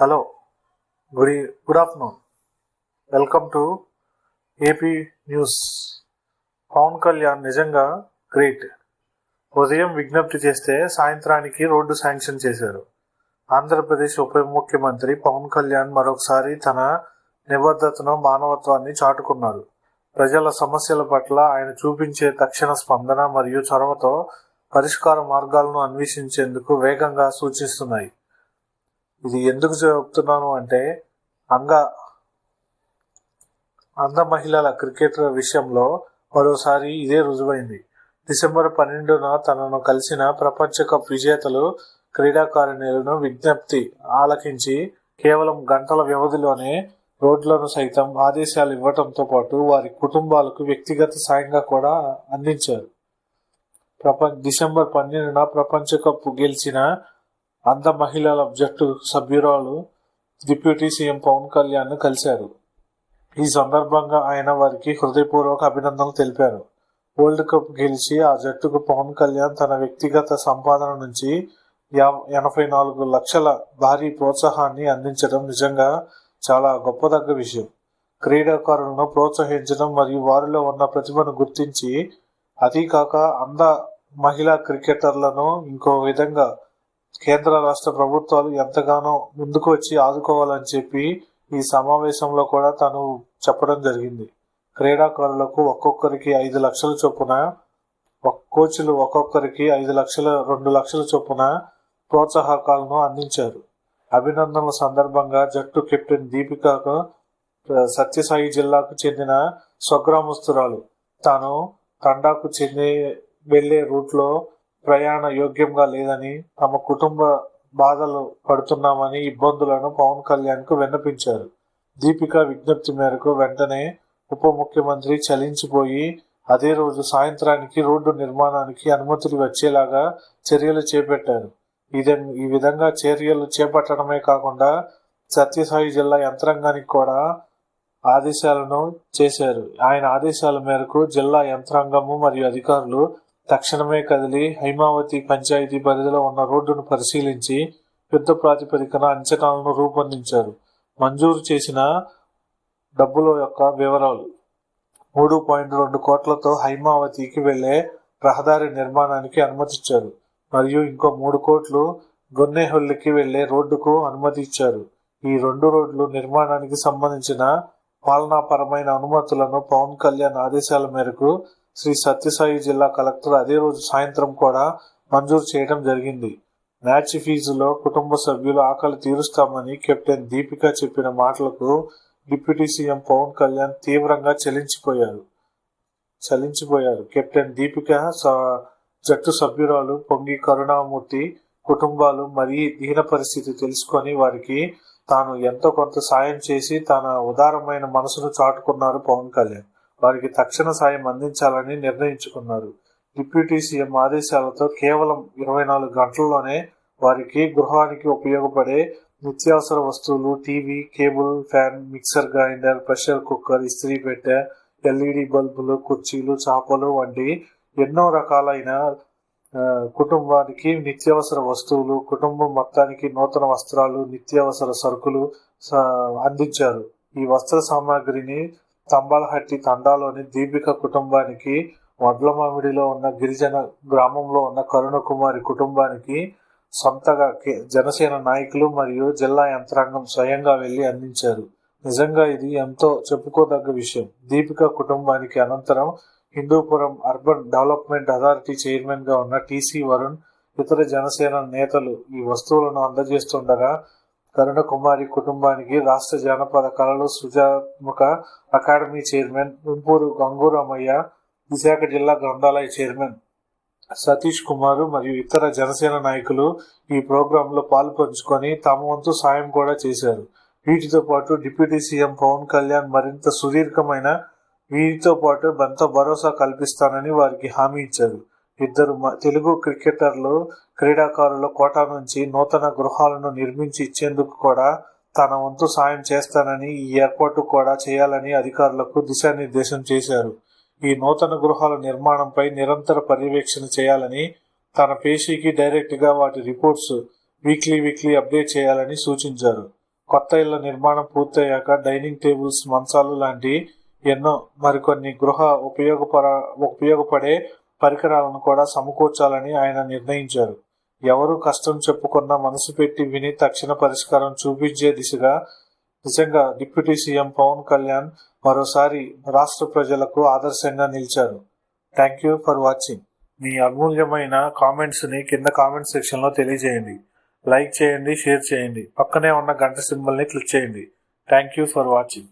Hello good ఈ- good afternoon. Welcome to AP news. Pawan Kalyan నిజంగా great. ఉదయం విజ్ఞప్తి చేస్తే సాయంత్రానికి రోడ్డు శాంక్షన్ చేశారు. ఆంధ్రప్రదేశ్ ఉప ముఖ్యమంత్రి పవన్ కళ్యాణ్ మరొకసారి తన నిబద్ధతను మానవత్వాన్ని చాటుకున్నారు. ప్రజల సమస్యల పట్ల ఆయన చూపించే తక్షణ స్పందన మరియు చొరవతో పరిష్కార మార్గాలను అన్వేషించేందుకు వేగంగా సూచిస్తున్నాయి. ఇది ఎందుకు చెప్తున్నాను అంటే అంగ అంధ మహిళల క్రికెటర్ విషయంలో మరోసారి ఇదే రుజువైంది. డిసెంబర్ పన్నెండున తనను కలిసిన ప్రపంచ కప్ విజేతలు క్రీడాకారిణులను విజ్ఞప్తి ఆలకించి కేవలం గంటల వ్యవధిలోనే రోడ్లను సైతం ఆదేశాలు ఇవ్వటంతో పాటు వారి కుటుంబాలకు వ్యక్తిగత సాయంగా కూడా అందించారు. ప్రపంచ డిసెంబర్ పన్నెండున ప్రపంచ కప్ గెలిచిన అంధ మహిళల జట్టు సభ్యురాలు డిప్యూటీ సీఎం పవన్ కళ్యాణ్ కలిశారు. ఈ సందర్భంగా ఆయన వారికి హృదయపూర్వక అభినందనలు తెలిపారు. వరల్డ్ కప్ గెలిచి ఆ జట్టుకు పవన్ కళ్యాణ్ తన వ్యక్తిగత సంపాదన నుంచి ఎనభై నాలుగు లక్షల భారీ ప్రోత్సాహాన్ని అందించడం నిజంగా చాలా గొప్పదగ్గ విషయం. క్రీడాకారులను ప్రోత్సహించడం మరియు వారిలో ఉన్న ప్రతిభను గుర్తించి అదీ కాక అంద మహిళా క్రికెటర్లను ఇంకో విధంగా కేంద్ర రాష్ట్ర ప్రభుత్వాలు ఎంతగానో ముందుకు వచ్చి ఆదుకోవాలని చెప్పి ఈ సమావేశంలో కూడా తను చెప్పడం జరిగింది. క్రీడాకారులకు ఒక్కొక్కరికి ఐదు లక్షల చొప్పున కోచ్లు ఒక్కొక్కరికి ఐదు లక్షల రెండు లక్షల చొప్పున ప్రోత్సాహకాలను అందించారు. అభినందనల సందర్భంగా జట్టు కెప్టెన్ దీపికకు సత్యసాయి జిల్లాకు చెందిన స్వగ్రామస్తురాలు. తాను తండాకు చెంది వెళ్ళే రూట్లో ప్రయాణ యోగ్యంగా లేదని తమ కుటుంబ బాధలు పడుతున్నామని ఇబ్బందులను పవన్ కళ్యాణ్కు విన్నపించారు. దీపిక విజ్ఞప్తి మేరకు వెంటనే ఉప ముఖ్యమంత్రి చలించిపోయి అదే రోజు సాయంత్రానికి రోడ్డు నిర్మాణానికి అనుమతులు వచ్చేలాగా చర్యలు చేపట్టారు. ఇదే ఈ విధంగా చర్యలు చేపట్టడమే కాకుండా సత్యసాయి జిల్లా యంత్రాంగానికి కూడా ఆదేశాలను చేశారు. ఆయన ఆదేశాల మేరకు జిల్లా యంత్రాంగము మరియు అధికారులు తక్షణమే కదిలి హైమావతి పంచాయతీ పరిధిలో ఉన్న రోడ్డును పరిశీలించి యుద్ధ ప్రాతిపదికన అంచనాలను రూపొందించారు. మంజూరు చేసిన డబ్బుల యొక్క వివరాలు. మూడు పాయింట్ రెండు కోట్లతో హైమావతికి వెళ్ళే రహదారి నిర్మాణానికి అనుమతిచ్చారు. మరియు ఇంకో మూడు కోట్లు గొన్నెహొల్లికి వెళ్ళే రోడ్డుకు అనుమతి ఇచ్చారు. ఈ రెండు రోడ్లు నిర్మాణానికి సంబంధించిన పాలనాపరమైన అనుమతులను పవన్ కళ్యాణ్ ఆదేశాల మేరకు శ్రీ సత్యసాయి జిల్లా కలెక్టర్ అదే రోజు సాయంత్రం కూడా మంజూరు చేయడం జరిగింది. మ్యాచ్ ఫీజులో కుటుంబ సభ్యులు ఆకలి తీరుస్తామని కెప్టెన్ దీపిక చెప్పిన మాటలకు డిప్యూటీ సీఎం పవన్ కళ్యాణ్ తీవ్రంగా చలించిపోయారు. చలించిపోయారు. కెప్టెన్ దీపిక స- జట్టు సభ్యురాలు పొంగి కరుణామూర్తి కుటుంబాలు మరీ దీన పరిస్థితి తెలుసుకొని వారికి తాను ఎంతో కొంత సాయం చేసి తన ఉదారమైన మనసును చాటుకున్నారు పవన్ కళ్యాణ్. వారికి తక్షణ సాయం అందించాలని నిర్ణయించుకున్నారు. డిప్యూటీ సీఎం ఆదేశాలతో కేవలం ఇరవై నాలుగు గంటల్లోనే వారికి గృహానికి ఉపయోగపడే నిత్యావసర వస్తువులు TV cable fan mixer grinder pressure cooker ఇస్త్రీ పెట్టె ఎల్ఈడి బల్బులు కుర్చీలు చాపలు వంటి ఎన్నో రకాలైన కుటుంబానికి నిత్యావసర వస్తువులు కుటుంబం మొత్తానికి నూతన వస్త్రాలు నిత్యావసర సరుకులు అందించారు. ఈ వస్త్ర సామాగ్రిని తంబాలహట్టి తండాలోని దీపిక కుటుంబానికి వడ్లమామిడిలో ఉన్న గిరిజన గ్రామంలో ఉన్న కరుణ కుమారి కుటుంబానికి సొంతగా కే- జనసేన నాయకులు మరియు జిల్లా యంత్రాంగం స్వయంగా వెళ్ళి అందించారు. నిజంగా ఇది ఎంతో చెప్పుకోదగ్గ విషయం. దీపిక కుటుంబానికి అనంతరం హిందూపురం అర్బన్ డెవలప్మెంట్ అథారిటీ చైర్మన్గా ఉన్న టీసీ వరుణ్ ఇతర జనసేన నేతలు ఈ వస్తువులను అందజేస్తుండగా కరుణ కుమారి కుటుంబానికి రాష్ట్ర జానపద కళలు సృజాత్మక అకాడమీ చైర్మన్ ఉంపూరు గంగూరామయ్య విశాఖ జిల్లా గ్రంథాలయ చైర్మన్ సతీష్ కుమార్ మరియు ఇతర జనసేన నాయకులు ఈ ప్రోగ్రామ్లో పాలు తమ వంతు సాయం కూడా చేశారు. వీటితో పాటు డిప్యూటీ సీఎం పవన్ కళ్యాణ్ మరింత సుదీర్ఘమైన వీరితో పాటు ఎంతో భరోసా కల్పిస్తానని వారికి హామీ ఇచ్చారు. ఇద్దరు మ- తెలుగు క్రికెటర్లు క్రీడాకారుల కోటా నుంచి నూతన గృహాలను నిర్మించి ఇచ్చేందుకు కూడా తన వంతు సాయం చేస్తానని ఈ ఏర్పాటు కూడా చేయాలని అధికారులకు దిశానిర్దేశం చేశారు. ఈ నూతన గృహాల నిర్మాణంపై నిరంతర పర్యవేక్షణ చేయాలని తన పేషీకి డైరెక్ట్గా వాటి రిపోర్ట్స్ వీక్లీ వీక్లీ అప్డేట్ చేయాలని సూచించారు. కొత్త ఇళ్ళ నిర్మాణం పూర్తయ్యాక డైనింగ్ టేబుల్స్ మంచాలు లాంటి ఎన్నో మరికొన్ని గృహ ఉపయోగపర ఉపయోగపడే పరికరాలను కూడా సమకూర్చాలని ఆయన నిర్ణయించారు. ఎవరు కష్టం చెప్పుకున్న మనసు పెట్టి విని తక్షణ పరిష్కారం చూపించే దిశగా నిజంగా డిప్యూటీ సీఎం పవన్ కళ్యాణ్ మరోసారి రాష్ట్ర ప్రజలకు ఆదర్శంగా నిలిచారు. Thank you for watching. మీ అమూల్యమైన కామెంట్స్ని కింద కామెంట్ సెక్షన్లో తెలియజేయండి. లైక్ చేయండి షేర్ చేయండి. పక్కనే ఉన్న గంట సింబల్ని క్లిక్ చేయండి. Thank you for watching.